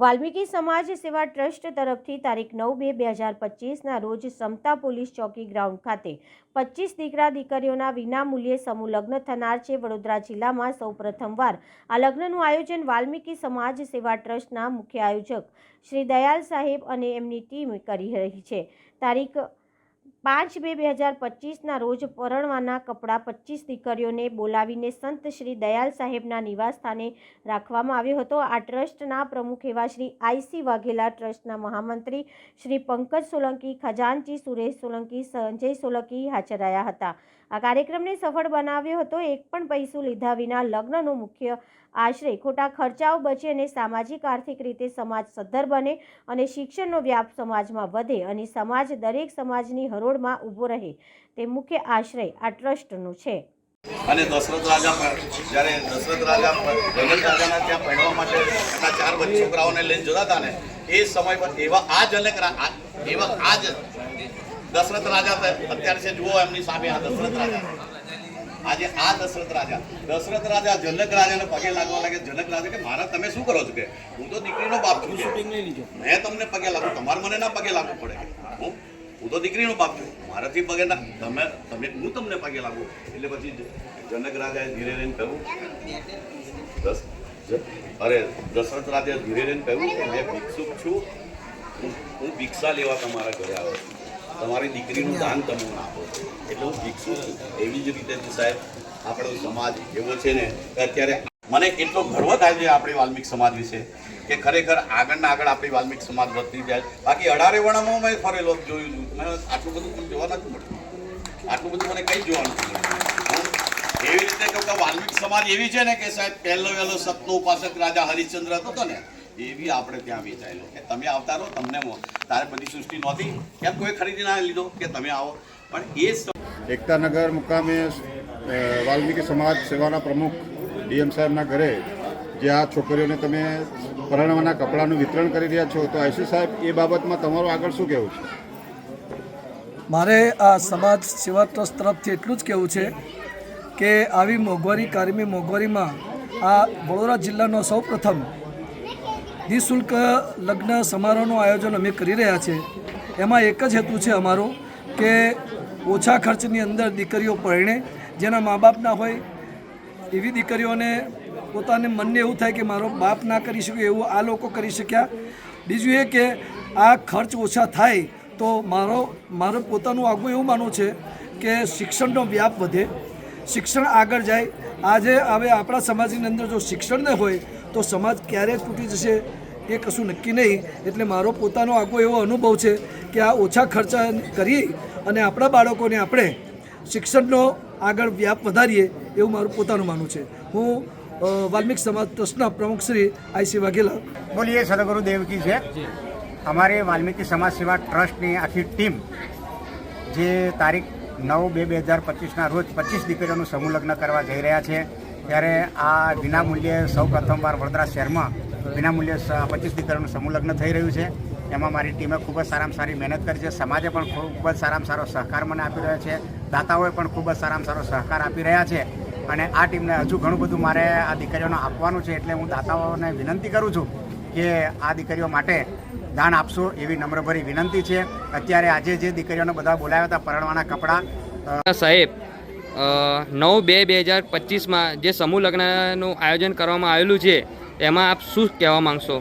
વાલ્મીકી સમાજ સેવા ટ્રસ્ટ તરફથી તારીખ નવ બે બે હજાર પચીસના રોજ સમતા પોલીસ ચોકી ગ્રાઉન્ડ ખાતે પચીસ દીકરા દીકરીઓના વિનામૂલ્યે સમૂહ લગ્ન થનાર છે. વડોદરા જિલ્લામાં સૌ પ્રથમવાર આ લગ્નનું આયોજન વાલ્મીકી સમાજ સેવા ટ્રસ્ટના મુખ્ય આયોજક શ્રી દયાલ સાહેબ અને એમની ટીમ કરી રહી છે. તારીખ પાંચ બે બે હજાર પચીસના રોજ પરણવાના કપડાં પચીસ દીકરીઓને બોલાવીને સંત શ્રી દયાલ સાહેબના નિવાસસ્થાને રાખવામાં આવ્યો હતો. આ ટ્રસ્ટના પ્રમુખ એવા શ્રી આઈસી વાઘેલા, ટ્રસ્ટના મહામંત્રી શ્રી પંકજ સોલંકી, ખજાનચી સુરેશ સોલંકી, સંજય સોલંકી હાજર રહ્યા હતા. આ કાર્યક્રમને સફળ બનાવ્યો હતો. એક પણ પૈસો લીધા વિના લગ્નનો મુખ્ય આશરે ખોટા ખર્ચાઓ બચે અને સામાજિક, આર્થિક રીતે સમાજ સદ્ધર બને અને શિક્ષણનો વ્યાપ સમાજમાં વધે અને સમાજ દરેક સમાજની હરોળમાં ઊભો રહે તે મુખ્ય આશ્રય આ ટ્રસ્ટનો છે. અને દશરથ રાજા જ્યારે દશરથ રાજા જનક રાજાના ત્યાં પહેરવા માટે એમના ચાર છોકરાઓને લઈને જતા હતા ને, એ સમય પર એવા આ જ અનેક એવા આ જ દશરથ રાજા અત્યારે છે જુઓ એમની સામે આ દશરથ રાજા. આજે આ દશરથ રાજા. દશરથ રાજા જનક રાજાને પગે લાગવા લાગે. જનક રાજા કે મારા તમે શું કરો છો કે? હું તો દીકરીનો બાપ છું કે. મેં તમને પગે લાગુ તમારે મને ના પગે લાગવું પડે હું હું તો દીકરીનો બાપ છું. મારાથી પગે ના તમે તમે હું તમને પગે લાગુ? એટલે પછી જનક રાજાએ ધીરે રહીને કહ્યું દસ અરે દશરથ રાજાએ ધીરે રહીને કહ્યું કે મેં ભિક્ષુક છું. હું ભિક્ષા લેવા તમારા ઘરે આવ્યો છું. તમારી દીકરીનું દાન તમે મને આપો. છો એટલે હું ભિક્ષુ છું? એવી જ રીતે સાહેબ આપણો સમાજ એવો છે ને કે અત્યારે મને એટલો ગર્વ થાય છે આપણી વાલ્મિક સમાજ વિશે કે ખરેખર આગળના આગળ આપણી વાલ્મિક સમાજ વધતી જાય. બાકી અઢારે વર્ણમાં મેં ફરેલો જોયું છું. મેં આટલું બધું મને જોવા નથી મળ્યું. આટલું બધું મને કંઈ જોવા નથી મળ્યું. એવી રીતે કહું કે વાલ્મિક સમાજ એવી છે ને કે સાહેબ પહેલો વહેલો સતનો ઉપાસક રાજા હરિશ્ચંદ્ર હતો તો ને બી આપણે ત્યાં વેચાયેલો. કે તમે આવતા રહો તમને તારે બધી સૃષ્ટિ નહોતી. કેમ કોઈ ખરીદી ના લીધો? કે તમે આવો. પણ એ એકતાનગર મુકામે વાલ્મીકી સમાજ સેવાના પ્રમુખ ડીએમ સાહેબના ઘરે જે આ છોકરીઓને તમે પરણવાના કપડાનું વિતરણ કરી રહ્યા છો તો આઈસી સાહેબ એ બાબતમાં તમારું આગળ શું કહેવું છે? મારે આ સમાજ સેવા ટ્રસ્ટ તરફથી એટલું જ કહેવું છે કે આવી મોંઘવારી કારમી મોંઘવારીમાં આ વડોદરા જિલ્લાનો સૌ પ્રથમ નિઃશુલ્ક લગ્ન સમારોહનું આયોજન અમે કરી રહ્યા છે એમાં એક જ હેતુ છે અમારો કે ઓછા ખર્ચની અંદર દીકરીઓ પરણે જેના મા બાપના હોય એવી દીકરીઓને પોતાને મનને એવું થાય કે મારો બાપ ના કરી શકે એવું આ લોકો કરી શક્યા. બીજું એ કે આ ખર્ચ ઓછા થાય તો મારો, મારું પોતાનું આગવું એવું માનવું છે કે શિક્ષણનો વ્યાપ વધે. શિક્ષણ આગળ જાય. આજે હવે આપણા સમાજની અંદર જો શિક્ષણ ન હોય તો સમાજ ક્યારે તૂટી જશે? એ કશું નક્કી નહીં. એટલે મારો પોતાનો આખો એવો અનુભવ છે કે આ ઓછા ખર્ચા કરી અને આપણા બાળકોને આપણે શિક્ષણનો આગળ વ્યાપ વધારીએ એવું મારું પોતાનું માનવું છે. હું વાલ્મિક વાલ્મીક સમાજ ટ્રસ્ટના પ્રમુખ શ્રી આઈસી વાઘેલા. બોલીએ સદગુરુ દેવકી છે અમારે વાલ્મીકી સમાજ સેવા ટ્રસ્ટની આખી ટીમ જે તારીખ નવ બે બે હજાર પચીસના રોજ પચીસ દીકરીઓનું સમૂહ લગ્ન કરવા જઈ રહ્યા છે. ત્યારે આ વિનામૂલ્યે સૌ પ્રથમવાર વડોદરા શહેરમાં વિનામૂલ્યે પચીસ દીકરીઓનું સમૂહ લગ્ન થઈ રહ્યું છે. એમાં મારી ટીમે ખૂબ જ સારામાં સારી મહેનત કરી છે. સમાજે પણ ખૂબ જ સારામાં સારો સહકાર મને આપી રહ્યો છે. દાતાઓએ પણ ખૂબ જ સારામાં સારો સહકાર આપી રહ્યા છે. અને આ ટીમને હજુ ઘણું બધું મારે આ દીકરીઓને આપવાનું છે એટલે હું દાતાઓને વિનંતી કરું છું કે આ દીકરીઓ માટે દાન આપશો એવી નમ્રભરી વિનંતી છે. અત્યારે આજે જે દીકરીઓને બધા બોલાવ્યા હતા પરણવાના કપડાં સાહેબ નવ બે બે હજાર પચીસમાં જે સમૂહ લગ્નનું આયોજન કરવામાં આવેલું છે એમાં આપ શું કહેવા માંગશો?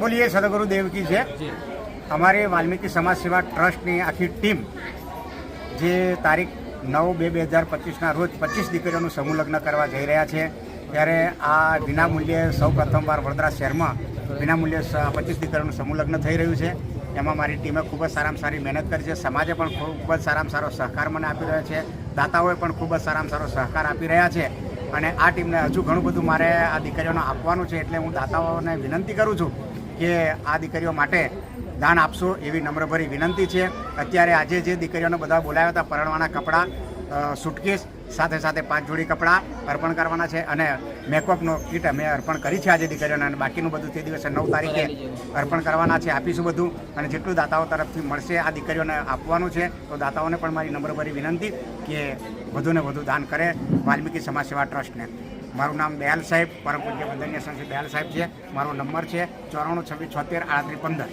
બોલીએ સદગુરુ દેવકી છે અમારી વાલ્મીકી સમાજ સેવા ટ્રસ્ટની આખી ટીમ જે તારીખ નવ બે બે હજાર પચીસના રોજ પચીસ દીકરીઓનું સમૂહ લગ્ન કરવા જઈ રહ્યા છે. ત્યારે આ વિનામૂલ્યે સૌ પ્રથમવાર વડોદરા શહેરમાં વિનામૂલ્યે પચીસ દીકરીઓનું સમૂહ લગ્ન થઈ રહ્યું છે. એમાં મારી ટીમે ખૂબ જ સારામાં સારી મહેનત કરી છે. સમાજે પણ ખૂબ જ સારામાં સારો સહકાર મને આપી રહ્યો છે. દાતાઓએ પણ ખૂબ જ સારામાં સારો સહકાર આપી રહ્યા છે. અને આ ટીમને હજુ ઘણું બધું મારે આ દીકરીઓને આપવાનું છે એટલે હું દાતાઓને વિનંતી કરું છું કે આ દીકરીઓ માટે દાન આપશો એવી નમ્રભરી વિનંતી છે. અત્યારે આજે જે દીકરીઓને બધા બોલાવ્યા હતા પરણવાના કપડાં સુટકેસ સાથે સાથે પાંચ જોડી કપડાં અર્પણ કરવાના છે અને મેકઅપનો કીટ અમે અર્પણ કરી છે આજે દીકરીઓને અને બાકીનું બધું તે દિવસે નવ તારીખે અર્પણ કરવાના છે. આપીશું બધું અને જેટલું દાતાઓ તરફથી મળશે આ દીકરીઓને આપવાનું છે, તો દાતાઓને પણ મારી નમ્રભરી વિનંતી કે વધુને વધુ દાન કરે વાલ્મીકી સમાજ સેવા ટ્રસ્ટને. મારું નામ દયાલ સાહેબ, પરમ પૂજ્ય વંદનીય શ્રી દયાલ સાહેબ છે. મારો નંબર છે ચોરાણું છવ્વીસ છોતેર આડત્રીસ પંદર.